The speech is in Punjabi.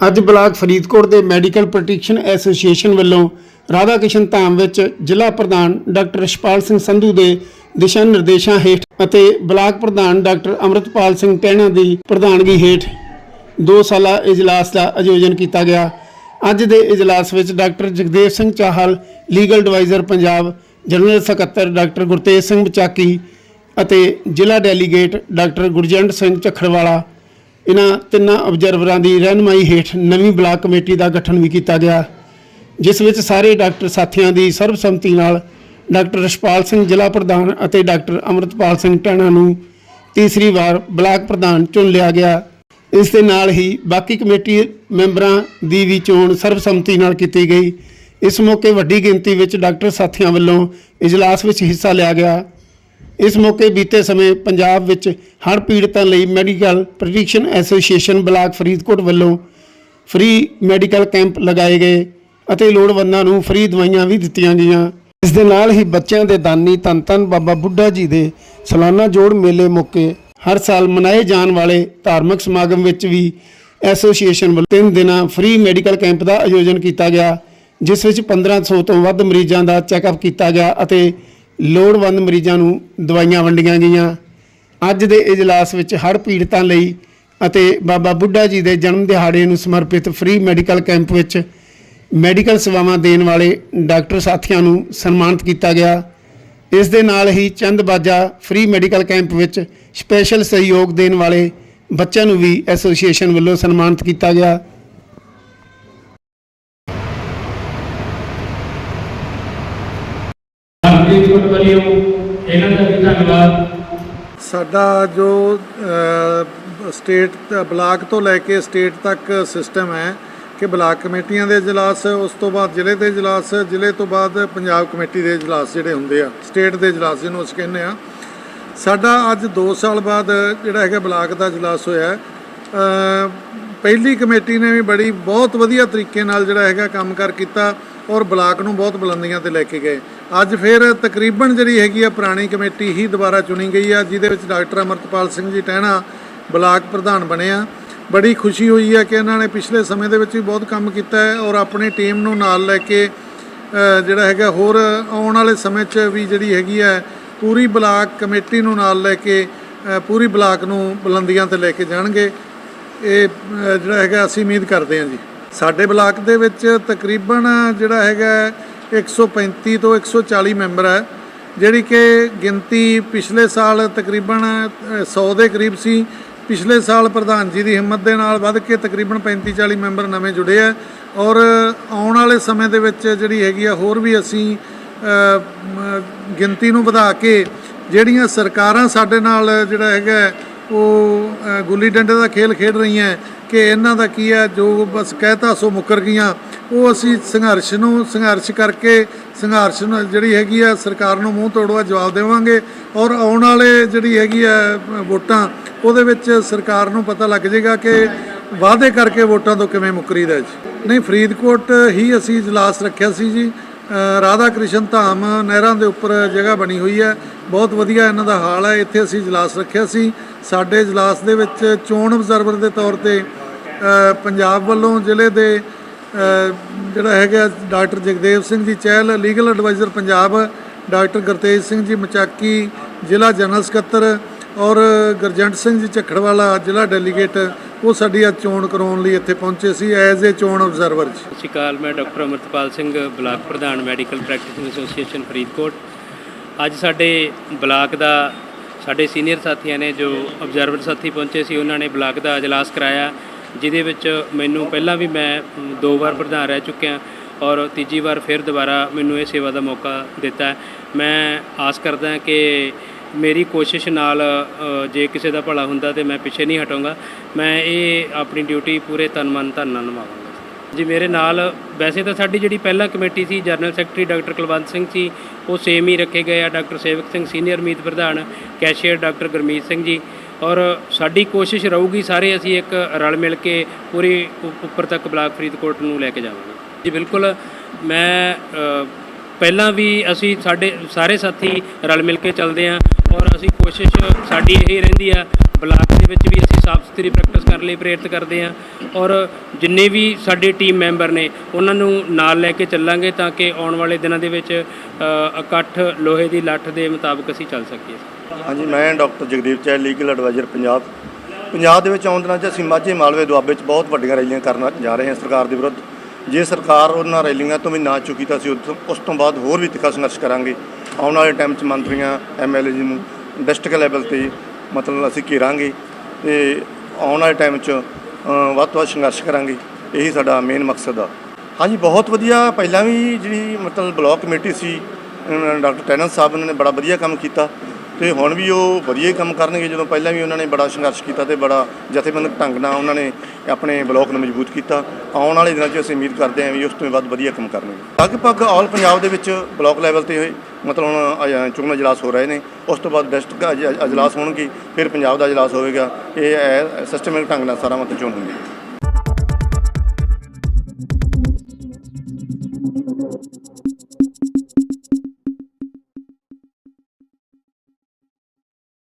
ਅੱਜ ਬਲਾਕ ਫਰੀਦਕੋਟ ਦੇ ਮੈਡੀਕਲ ਪ੍ਰੋਟੈਕਸ਼ਨ ਐਸੋਸੀਏਸ਼ਨ ਵੱਲੋਂ ਰਾਧਾ ਕਿਸ਼ਨ ਧਾਮ ਵਿੱਚ ਜ਼ਿਲ੍ਹਾ ਪ੍ਰਧਾਨ ਡਾਕਟਰ ਰਸ਼ਪਾਲ ਸਿੰਘ ਸੰਧੂ ਦੇ ਦਿਸ਼ਾ ਨਿਰਦੇਸ਼ਾਂ ਹੇਠ ਅਤੇ ਬਲਾਕ ਪ੍ਰਧਾਨ ਡਾਕਟਰ ਅਮਰਤਪਾਲ ਸਿੰਘ ਟਹਿਣਾ ਦੀ ਪ੍ਰਧਾਨਗੀ ਹੇਠ ਦੋ ਸਾਲਾ ਇਜਲਾਸ ਦਾ ਆਯੋਜਨ ਕੀਤਾ ਗਿਆ। ਅੱਜ ਦੇ ਇਜਲਾਸ ਵਿੱਚ doctor Jagdev Singh Chahal, legal adviser Punjab, general ਸਕੱਤਰ ਡਾਕਟਰ ਗੁਰਤੇਜ ਸਿੰਘ ਬਚਾਕੀ ਅਤੇ ਜ਼ਿਲ੍ਹਾ ਡੈਲੀਗੇਟ ਡਾਕਟਰ ਗੁਰਜੰਟ ਸਿੰਘ ਝੱਖੜਵਾਲਾ ਇਹਨਾਂ ਤਿੰਨਾਂ ਅਬਜ਼ਰਵਰਾਂ ਦੀ ਰਹਿਨਮਾਈ ਹੇਠ ਨਵੀਂ ਬਲਾਕ ਕਮੇਟੀ ਦਾ ਗਠਨ ਵੀ ਕੀਤਾ ਗਿਆ, ਜਿਸ ਵਿੱਚ ਸਾਰੇ ਡਾਕਟਰ ਸਾਥੀਆਂ ਦੀ ਸਰਬਸੰਮਤੀ ਨਾਲ ਡਾਕਟਰ ਰਸ਼ਪਾਲ ਸਿੰਘ ਜ਼ਿਲ੍ਹਾ ਪ੍ਰਧਾਨ ਅਤੇ ਡਾਕਟਰ ਅਮਰਤਪਾਲ ਸਿੰਘ ਟਾਣਾ ਨੂੰ ਤੀਸਰੀ ਵਾਰ ਬਲਾਕ ਪ੍ਰਧਾਨ ਚੁਣ ਲਿਆ ਗਿਆ। ਇਸ ਦੇ ਨਾਲ ਹੀ ਬਾਕੀ ਕਮੇਟੀ ਮੈਂਬਰਾਂ ਦੀ ਵੀ ਚੋਣ ਸਰਬਸੰਮਤੀ ਨਾਲ ਕੀਤੀ ਗਈ। ਇਸ ਮੌਕੇ ਵੱਡੀ ਗਿਣਤੀ ਵਿੱਚ ਡਾਕਟਰ ਸਾਥੀਆਂ ਵੱਲੋਂ ਇਜਲਾਸ ਵਿੱਚ ਹਿੱਸਾ ਲਿਆ ਗਿਆ। ਇਸ ਮੌਕੇ ਬੀਤੇ ਸਮੇਂ ਪੰਜਾਬ ਵਿੱਚ ਹੜ੍ਹ ਪੀੜਤਾਂ ਲਈ medical protection association block Faridkot ਵੱਲੋਂ ਫ੍ਰੀ ਮੈਡੀਕਲ ਕੈਂਪ ਲਗਾਏ ਗਏ ਅਤੇ ਲੋੜਵੰਦਾਂ ਨੂੰ ਫ੍ਰੀ ਦਵਾਈਆਂ ਵੀ ਦਿੱਤੀਆਂ ਗਈਆਂ। ਇਸ ਦੇ ਨਾਲ ਹੀ ਬੱਚਿਆਂ ਦੇ ਦਾਨੀ ਧੰਨ ਧੰਨ ਬਾਬਾ ਬੁੱਢਾ ਜੀ ਦੇ ਸਾਲਾਨਾ ਜੋੜ ਮੇਲੇ ਮੌਕੇ ਹਰ ਸਾਲ ਮਨਾਏ ਜਾਣ ਵਾਲੇ ਧਾਰਮਿਕ ਸਮਾਗਮ ਵਿੱਚ ਵੀ ਐਸੋਸੀਏਸ਼ਨ ਵੱਲੋਂ ਤਿੰਨ ਦਿਨਾਂ ਫ੍ਰੀ ਮੈਡੀਕਲ ਕੈਂਪ ਦਾ ਆਯੋਜਨ ਕੀਤਾ ਗਿਆ, ਜਿਸ ਵਿੱਚ 1500 ਤੋਂ ਵੱਧ ਮਰੀਜ਼ਾਂ ਦਾ ਚੈੱਕਅਪ ਕੀਤਾ ਗਿਆ ਅਤੇ ਲੋੜਵੰਦ ਮਰੀਜ਼ਾਂ ਨੂੰ ਦਵਾਈਆਂ ਵੰਡੀਆਂ ਗਈਆਂ। ਅੱਜ ਦੇ ਇਜਲਾਸ ਵਿੱਚ ਹੜ੍ਹ ਪੀੜਤਾਂ ਲਈ ਅਤੇ ਬਾਬਾ ਬੁੱਢਾ ਜੀ ਦੇ ਜਨਮ ਦਿਹਾੜੇ ਨੂੰ ਸਮਰਪਿਤ ਫ੍ਰੀ ਮੈਡੀਕਲ ਕੈਂਪ ਵਿੱਚ ਮੈਡੀਕਲ ਸੇਵਾਵਾਂ ਦੇਣ ਵਾਲੇ ਡਾਕਟਰ ਸਾਥੀਆਂ ਨੂੰ ਸਨਮਾਨਿਤ ਕੀਤਾ ਗਿਆ। ਇਸ ਦੇ ਨਾਲ ਹੀ Chand Baja free medical camp ਵਿੱਚ ਸਪੈਸ਼ਲ ਸਹਿਯੋਗ ਦੇਣ ਵਾਲੇ ਬੱਚਿਆਂ ਨੂੰ ਵੀ ਐਸੋਸੀਏਸ਼ਨ ਵੱਲੋਂ ਸਨਮਾਨਿਤ ਕੀਤਾ ਗਿਆ। ਵੱਲੋਂ ਇਹਨਾਂ ਦਾ ਵੀ ਧੰਨਵਾਦ। ਸਾਡਾ ਜੋ ਸਟੇਟ, ਬਲਾਕ ਤੋਂ ਲੈ ਕੇ ਸਟੇਟ ਤੱਕ ਸਿਸਟਮ ਹੈ ਕਿ ਬਲਾਕ ਕਮੇਟੀਆਂ ਦੇ ਇਜਲਾਸ, ਉਸ ਤੋਂ ਬਾਅਦ ਜ਼ਿਲ੍ਹੇ ਦੇ ਇਜਲਾਸ, ਜ਼ਿਲ੍ਹੇ ਤੋਂ ਬਾਅਦ ਪੰਜਾਬ ਕਮੇਟੀ ਦੇ ਇਜਲਾਸ ਜਿਹੜੇ ਹੁੰਦੇ ਆ, ਸਟੇਟ ਦੇ ਇਜਲਾਸ ਜਿਹਨੂੰ ਅਸੀਂ ਕਹਿੰਦੇ ਆ। ਸਾਡਾ ਅੱਜ 2 ਸਾਲ ਬਾਅਦ ਜਿਹੜਾ ਹੈਗਾ ਬਲਾਕ ਦਾ ਇਜਲਾਸ ਹੋਇਆ ਪਹਿਲੀ ਕਮੇਟੀ ਨੇ ਵੀ ਬੜੀ, ਬਹੁਤ ਵਧੀਆ ਤਰੀਕੇ ਨਾਲ ਜਿਹੜਾ ਹੈਗਾ ਕੰਮ ਕਰ ਕੀਤਾ। ਔਰ ਬਲਾਕ ਨੂੰ ਬਹੁਤ ਬੁਲੰਦੀਆਂ ਤੇ ਲੈ ਕੇ ਗਏ। ਅੱਜ ਫਿਰ ਤਕਰੀਬਨ ਜਿਹੜੀ ਹੈਗੀ ਆ ਪੁਰਾਣੀ ਕਮੇਟੀ ਹੀ ਦੁਬਾਰਾ ਚੁਣੀ ਗਈ ਆ, ਜਿਹਦੇ ਵਿੱਚ ਡਾਕਟਰ ਅਮਰਤਪਾਲ ਸਿੰਘ ਜੀ ਟਹਿਣਾ ਬਲਾਕ ਪ੍ਰਧਾਨ ਬਣੇ ਆ। ਬੜੀ ਖੁਸ਼ੀ ਹੋਈ ਹੈ ਕਿ ਇਹਨਾਂ ਨੇ ਪਿਛਲੇ ਸਮੇਂ ਦੇ ਵਿੱਚ ਵੀ ਬਹੁਤ ਕੰਮ ਕੀਤਾ ਹੈ ਔਰ ਆਪਣੀ ਟੀਮ ਨੂੰ ਨਾਲ ਲੈ ਕੇ ਜਿਹੜਾ ਹੈਗਾ ਹੋਰ ਆਉਣ ਵਾਲੇ ਸਮੇਂ 'ਚ ਵੀ ਜਿਹੜੀ ਹੈਗੀ ਹੈ ਪੂਰੀ ਬਲਾਕ ਕਮੇਟੀ ਨੂੰ ਨਾਲ ਲੈ ਕੇ ਪੂਰੀ ਬਲਾਕ ਨੂੰ ਬੁਲੰਦੀਆਂ ਤੇ ਲੈ ਕੇ ਜਾਣਗੇ। ਇਹ ਜਿਹੜਾ ਹੈਗਾ ਅਸੀਂ ਉਮੀਦ ਕਰਦੇ ਹਾਂ ਜੀ। ਸਾਡੇ ਬਲਾਕ ਦੇ ਵਿੱਚ ਤਕਰੀਬਨ ਜਿਹੜਾ ਹੈਗਾ 135 ਤੋਂ 140 ਮੈਂਬਰ ਹੈ ਜਿਹੜੀ ਕਿ ਗਿਣਤੀ ਪਿਛਲੇ ਸਾਲ ਤਕਰੀਬਨ ਅ, 100 ਦੇ ਕਰੀਬ ਸੀ। ਪਿਛਲੇ ਸਾਲ ਪ੍ਰਧਾਨ ਜੀ ਦੀ ਹਿੰਮਤ ਦੇ ਨਾਲ ਵੱਧ ਕੇ ਤਕਰੀਬਨ 35 40 ਮੈਂਬਰ ਨਵੇਂ ਜੁੜੇ ਆ ਔਰ ਆਉਣ ਵਾਲੇ ਸਮੇਂ ਦੇ ਵਿੱਚ ਜਿਹੜੀ ਹੈਗੀ ਆ ਹੋਰ ਵੀ ਅਸੀਂ ਗਿਣਤੀ ਨੂੰ ਵਧਾ ਕੇ ਜਿਹੜੀਆਂ ਸਰਕਾਰਾਂ ਸਾਡੇ ਨਾਲ ਜਿਹੜਾ ਹੈਗਾ ਉਹ ਗੁੱਲੀ ਡੰਡੇ ਦਾ ਖੇਲ ਖੇਡ ਰਹੀਆਂ ਕਿ ਇਹਨਾਂ ਦਾ ਕੀ ਹੈ, ਜੋ ਬਸ ਕਹਿਤਾ ਸੋ ਮੁੱਕਰ ਗਈਆਂ। ਉਹ ਅਸੀਂ ਸੰਘਰਸ਼ ਨੂੰ, ਸੰਘਰਸ਼ ਕਰਕੇ, ਸੰਘਰਸ਼ ਨੂੰ ਜਿਹੜੀ ਹੈਗੀ ਆ ਸਰਕਾਰ ਨੂੰ ਮੂੰਹ ਤੋੜਵਾ ਜਵਾਬ ਦੇਵਾਂਗੇ ਔਰ ਆਉਣ ਵਾਲੇ ਜਿਹੜੀ ਹੈਗੀ ਆ ਵੋਟਾਂ, ਉਹਦੇ ਵਿੱਚ ਸਰਕਾਰ ਨੂੰ ਪਤਾ ਲੱਗ ਜਾਏਗਾ ਕਿ ਵਾਅਦੇ ਕਰਕੇ ਵੋਟਾਂ ਤੋਂ ਕਿਵੇਂ ਮੁੱਕਰੀਦਾ ਜੀ। ਨਹੀਂ, ਫਰੀਦਕੋਟ ਹੀ ਅਸੀਂ ਇਜਲਾਸ ਰੱਖਿਆ ਸੀ ਜੀ। ਰਾਧਾ ਕ੍ਰਿਸ਼ਨ ਧਾਮ ਨਹਿਰਾਂ ਦੇ ਉੱਪਰ ਜਗ੍ਹਾ ਬਣੀ ਹੋਈ ਹੈ। ਬਹੁਤ ਵਧੀਆ ਇਹਨਾਂ ਦਾ ਹਾਲ ਹੈ। ਇੱਥੇ ਅਸੀਂ ਇਜਲਾਸ ਰੱਖਿਆ ਸੀ। ਸਾਡੇ ਇਜਲਾਸ ਦੇ ਵਿੱਚ ਚੋਣ ਅਬਜ਼ਰਵਰ ਦੇ ਤੌਰ ਤੇ ਪੰਜਾਬ ਵੱਲੋਂ ਜ਼ਿਲ੍ਹੇ ਦੇ ਜਿਹੜਾ ਹੈਗਾ doctor Jagdev Singh ji Chahal legal adviser Punjab, doctor Gurtej Singh ji Machaki, ਜ਼ਿਲ੍ਹਾ ਜਨਰਲ ਸਕੱਤਰ ਔਰ ਗੁਰਜੰਟ ਸਿੰਘ ਜੀ ਝੱਖੜਵਾਲਾ, ਜ਼ਿਲ੍ਹਾ ਡੈਲੀਗੇਟ ਉਹ ਸਾਡੀ ਅੱਜ ਚੋਣ ਕਰਾਉਣ ਲਈ ਇੱਥੇ ਪਹੁੰਚੇ ਸੀ ਐਜ਼ ਏ ਚੋਣ ਅਬਜ਼ਰਵਰ ਜੀ। ਸਤਿ ਸ਼੍ਰੀ ਅਕਾਲ, ਮੈਂ ਡਾਕਟਰ ਅਮਰਤਪਾਲ ਸਿੰਘ, ਬਲਾਕ ਪ੍ਰਧਾਨ ਮੈਡੀਕਲ ਪ੍ਰੈਕਟਿਸ ਐਸੋਸੀਏਸ਼ਨ ਫਰੀਦਕੋਟ। ਅੱਜ ਸਾਡੇ ਬਲਾਕ ਦਾ ਸਾਡੇ ਸੀਨੀਅਰ ਸਾਥੀਆਂ ਨੇ ਜੋ ਅਬਜ਼ਰਵਰ ਸਾਥੀ ਪਹੁੰਚੇ ਸੀ, ਉਹਨਾਂ ਨੇ ਬਲਾਕ ਦਾ ਇਜਲਾਸ ਕਰਾਇਆ, ਜਿਹਦੇ ਵਿੱਚ ਮੈਨੂੰ ਪਹਿਲਾਂ ਵੀ ਮੈਂ ਦੋ ਵਾਰ ਪ੍ਰਧਾਨ ਰਹਿ ਚੁੱਕਿਆ ਔਰ ਤੀਜੀ ਵਾਰ ਫਿਰ ਦੁਬਾਰਾ ਮੈਨੂੰ ਇਹ ਸੇਵਾ ਦਾ ਮੌਕਾ ਦਿੱਤਾ। ਮੈਂ ਆਸ ਕਰਦਾ ਕਿ ਮੇਰੀ ਕੋਸ਼ਿਸ਼ ਨਾਲ ਜੇ ਕਿਸੇ ਦਾ ਭਲਾ ਹੁੰਦਾ ਤੇ ਮੈਂ ਪਿੱਛੇ ਨਹੀਂ ਹਟਾਂਗਾ। ਮੈਂ ਇਹ ਆਪਣੀ ਡਿਊਟੀ ਪੂਰੇ ਤਨ ਮਨ ਧਨ ਨਾਲ ਨਿਭਾਵਾਂਗਾ। ਜੀ, ਮੇਰੇ ਨਾਲ ਵੈਸੇ ਤਾਂ ਸਾਡੀ ਜਿਹੜੀ ਪਹਿਲਾਂ ਕਮੇਟੀ ਸੀ, general secretary doctor Kulwant Singh ਸੀ ਉਹ ਸੇਮ ਹੀ ਰੱਖੇ ਗਏ ਆ, ਡਾਕਟਰ ਸੇਵਕ ਸਿੰਘ ਸੀਨੀਅਰ ਮੀਤ ਪ੍ਰਧਾਨ ਕੈਸ਼ੀਅਰ ਡਾਕਟਰ ਗੁਰਮੀਤ ਸਿੰਘ ਜੀ। ਔਰ ਸਾਡੀ ਕੋਸ਼ਿਸ਼ ਰਹੂਗੀ ਸਾਰੇ ਅਸੀਂ ਇੱਕ ਰਲ ਮਿਲ ਕੇ ਪੂਰੀ ਉ- ਉੱਪਰ ਤੱਕ ਬਲਾਕ ਫਰੀਦਕੋਟ ਨੂੰ ਲੈ ਕੇ ਜਾਵਾਂਗੇ। ਜੀ, ਬਿਲਕੁਲ, ਮੈਂ ਪਹਿਲਾਂ ਵੀ ਅਸੀਂ ਸਾਡੇ, ਸਾਰੇ ਸਾਥੀ ਰਲ ਮਿਲ ਕੇ ਚੱਲਦੇ ਹਾਂ ਔਰ ਅਸੀਂ ਕੋਸ਼ਿਸ਼ ਸਾਡੀ ਇਹ ਰਹਿੰਦੀ ਆ ਬਲਾਕ ਦੇ ਵਿੱਚ ਵੀ ਅਸੀਂ ਸਾਫ਼ ਸੁਥਰੀ ਪ੍ਰੈਕਟਿਸ ਕਰਨ ਲਈ ਪ੍ਰੇਰਿਤ ਕਰਦੇ ਹਾਂ ਔਰ ਜਿੰਨੇ ਵੀ ਸਾਡੇ ਟੀਮ ਮੈਂਬਰ ਨੇ, ਉਹਨਾਂ ਨੂੰ ਨਾਲ ਲੈ ਕੇ ਚੱਲਾਂਗੇ ਤਾਂ ਕਿ ਆਉਣ ਵਾਲੇ ਦਿਨਾਂ ਦੇ ਵਿੱਚ ਇਕੱਠ ਲੋਹੇ ਦੀ ਲੱਠ ਦੇ ਮੁਤਾਬਕ ਅਸੀਂ ਚੱਲ ਸਕੀਏ। ਹਾਂਜੀ, ਮੈਂ doctor Jagdeep Chahal legal adviser Punjab. Punjab ਦੇ ਵਿੱਚ ਆਉਣ ਦਿਨਾਂ 'ਚ ਅਸੀਂ ਮਾਝੇ ਮਾਲਵੇ ਦੁਆਬੇ 'ਚ ਬਹੁਤ ਵੱਡੀਆਂ ਰੈਲੀਆਂ ਕਰਨ ਜਾ ਰਹੇ ਹਾਂ ਸਰਕਾਰ ਦੇ ਵਿਰੁੱਧ। ਜੇ ਸਰਕਾਰ ਉਹਨਾਂ ਰੈਲੀਆਂ ਤੋਂ ਵੀ ਨਾ ਚੁੱਕੀ ਤਾਂ ਅਸੀਂ ਉਦੋਂ- ਉਸ ਤੋਂ ਬਾਅਦ ਹੋਰ ਵੀ ਤਿੱਖਾ ਸੰਘਰਸ਼ ਕਰਾਂਗੇ। ਆਉਣ ਵਾਲੇ ਟਾਈਮ 'ਚ ਮੰਤਰੀਆਂ ਐਮਐਲਏ ਜੀ ਨੂੰ ਡਿਸਟ੍ਰਿਕਟ ਲੈਵਲ ਤੇ ਮਤਲਬ ਅਸੀਂ ਘੇਰਾਂਗੇ ਤੇ ਆਉਣ ਵਾਲੇ ਟਾਈਮ 'ਚ ਵੱਧ ਤੋਂ ਵੱਧ ਸੰਘਰਸ਼ ਕਰਾਂਗੇ। ਇਹੀ ਸਾਡਾ ਮੇਨ ਮਕਸਦ ਆ। ਹਾਂਜੀ, ਬਹੁਤ ਵਧੀਆ। ਪਹਿਲਾਂ ਵੀ ਜਿਹੜੀ ਮਤਲਬ ਬਲਾਕ ਕਮੇਟੀ ਸੀ ਡਾਕਟਰ ਟੈਨਨ ਸਾਹਿਬ ਨੇ ਬੜਾ ਵਧੀਆ ਕੰਮ ਕੀਤਾ। ਤੇ ਹੁਣ ਵੀ ਉਹ ਵਧੀਆ ਹੀ ਕੰਮ ਕਰਨਗੇ ਜਦੋਂ ਪਹਿਲਾਂ ਵੀ ਉਹਨਾਂ ਨੇ ਬੜਾ ਸੰਘਰਸ਼ ਕੀਤਾ ਤੇ ਬੜਾ ਜਥੇਬੰਦਕ ਢੰਗ ਨਾਲ ਉਹਨਾਂ ਨੇ ਆਪਣੇ ਬਲਾਕ ਨੂੰ ਮਜ਼ਬੂਤ ਕੀਤਾ। ਆਉਣ ਵਾਲੇ ਦਿਨਾਂ 'ਚ ਅਸੀਂ ਉਮੀਦ ਕਰਦੇ ਹਾਂ ਵੀ ਉਸ ਤੋਂ ਵੀ ਵੱਧ ਵਧੀਆ ਕੰਮ ਕਰਨਗੇ। ਲਗਭਗ ਆਲ ਪੰਜਾਬ ਦੇ ਵਿੱਚ ਬਲਾਕ ਲੈਵਲ ਤੇ ਹੋਏ ਮਤਲਬ ਹੁਣ ਅ, ਚੋਣ ਅਜਲਾਸ ਹੋ ਰਹੇ ਨੇ। ਉਸ ਤੋਂ ਬਾਅਦ ਡਿਸਟ੍ਰਿਕਟ ਇਜਲਾਸ ਹੋਣਗੇ ਫਿਰ ਪੰਜਾਬ ਦਾ ਇਜਲਾਸ ਹੋਵੇਗਾ। ਇਹ ਸਿਸਟਮੈਟਿਕ ਢੰਗ ਨਾਲ ਸਾਰਾ ਮਤਲਬ ਚੋਣ ਹੁੰਦੀ ਹੈ।